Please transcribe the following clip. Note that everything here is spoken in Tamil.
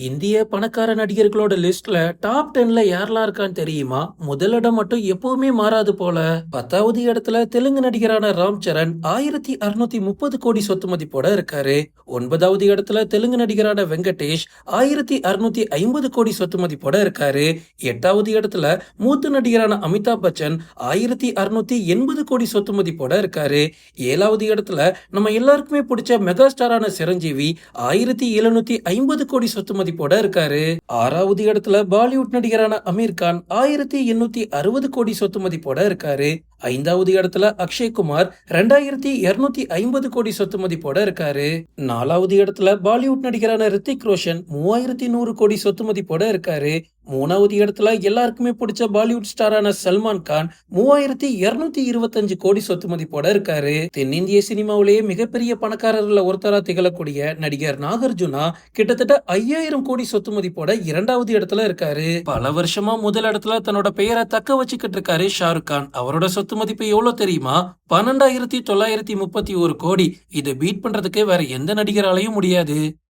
இந்திய பணக்கார நடிகர்களோட லிஸ்ட்ல டாப் டென்ல யாரெல்லாம் இருக்கான்னு தெரியுமா? முதலிடம் மட்டும் எப்பவுமே மாறாது போல. பத்தாவது இடத்துல தெலுங்கு நடிகரான ராம் சரண் ஆயிரத்தி அறுநூத்தி முப்பது கோடி சொத்து மதிப்போட இருக்காரு. ஒன்பதாவது இடத்துல தெலுங்கு நடிகரான வெங்கடேஷ் ஆயிரத்தி அறுநூத்தி ஐம்பது கோடி சொத்து மதிப்போட இருக்காரு. எட்டாவது இடத்துல மூத்த நடிகரான அமிதாப் பச்சன் ஆயிரத்தி அறுநூத்தி எண்பது கோடி சொத்து மதிப்போட இருக்காரு. ஏழாவது இடத்துல நம்ம எல்லாருக்குமே பிடிச்ச மெகா ஸ்டாரான சிரஞ்சீவி ஆயிரத்தி எழுநூத்தி ஐம்பது கோடி சொத்து மதிப்போட இருக்காரு. ஆறாவது இடத்துல பாலிவுட் நடிகரான அமீர் கான் ஆயிரத்தி எண்ணூத்தி அறுபது கோடி சொத்து மதிப்போட இருக்காரு. ஐந்தாவது இடத்துல அக்ஷய் குமார் ரெண்டாயிரத்தி இருநூத்தி ஐம்பது கோடி சொத்து மதிப்போட இருக்காரு. நாலாவது இடத்துல பாலிவுட் நடிகரான ரித்திக் ரோஷன் மூவாயிரத்தி நூறு கோடி சொத்து மதிப்போட இருக்காரு. மூணாவது இடத்துல எல்லாருக்குமே பிடிச்ச பாலிவுட் ஸ்டாரான சல்மான் கான் மூவாயிரத்தி இருநூத்தி இருபத்தஞ்சு கோடி சொத்து மதிப்போட இருக்காரு. தென்னிந்திய சினிமாவிலேயே மிகப்பெரிய பணக்காரர்ல ஒருத்தரா திகழக்கூடிய நடிகர் நாகார்ஜுனா கிட்டத்தட்ட ஐயாயிரம் கோடி சொத்து மதிப்போட இரண்டாவது இடத்துல இருக்காரு. பல வருஷமா முதல் இடத்துல தன்னோட பெயரை தக்க வச்சுக்கிட்டு இருக்காரு ஷாருக் கான். அவரோட சொத்து மதிப்பு எவ்வளவு தெரியுமா? பன்னெண்டாயிரத்தி தொள்ளாயிரத்தி முப்பத்தி ஒரு கோடி. இதை பீட் பண்றதுக்கு வேற எந்த நடிகராலையும் முடியாது.